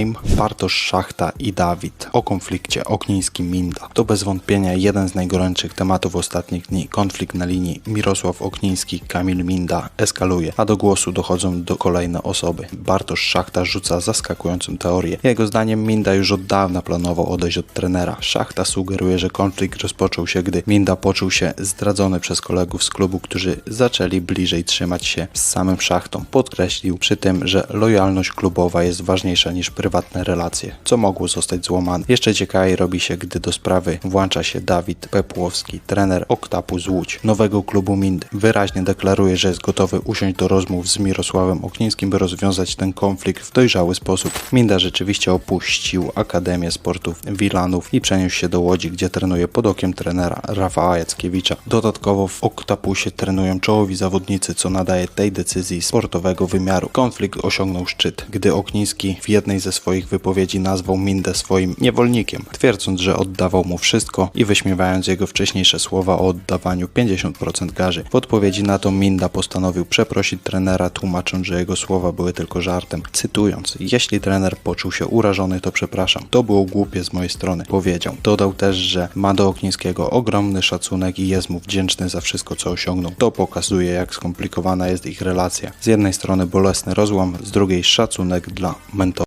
Fame, Bartosz Szachta i Dawid o konflikcie Okniński-Minda. To bez wątpienia jeden z najgorętszych tematów ostatnich dni. Konflikt na linii Mirosław Okniński-Kamil Minda eskaluje, a do głosu dochodzą do kolejne osoby. Bartosz Szachta rzuca zaskakującą teorię. Jego zdaniem Minda już od dawna planował odejść od trenera. Szachta sugeruje, że konflikt rozpoczął się, gdy Minda poczuł się zdradzony przez kolegów z klubu, którzy zaczęli bliżej trzymać się z samym Szachtą. Podkreślił przy tym, że lojalność klubowa jest ważniejsza niż prywatne relacje, co mogło zostać złamane. Jeszcze ciekawiej robi się, gdy do sprawy włącza się Dawid Pepłowski, trener Oktapu z Łódź, nowego klubu Mindy. Wyraźnie deklaruje, że jest gotowy usiąść do rozmów z Mirosławem Oknińskim, by rozwiązać ten konflikt w dojrzały sposób. Minda rzeczywiście opuścił Akademię Sportów Wilanów i przeniósł się do Łodzi, gdzie trenuje pod okiem trenera Rafała Jackiewicza. Dodatkowo w Oktapusie trenują czołowi zawodnicy, co nadaje tej decyzji sportowego wymiaru. Konflikt osiągnął szczyt, gdy Okniński w jednej ze swoich wypowiedzi nazwał Mindę swoim niewolnikiem, twierdząc, że oddawał mu wszystko i wyśmiewając jego wcześniejsze słowa o oddawaniu 50% garzy. W odpowiedzi na to Minda postanowił przeprosić trenera, tłumacząc, że jego słowa były tylko żartem. Cytując, jeśli trener poczuł się urażony, to przepraszam. To było głupie z mojej strony, powiedział. Dodał też, że ma do Oknińskiego ogromny szacunek i jest mu wdzięczny za wszystko, co osiągnął. To pokazuje, jak skomplikowana jest ich relacja. Z jednej strony bolesny rozłam, z drugiej szacunek dla mentora.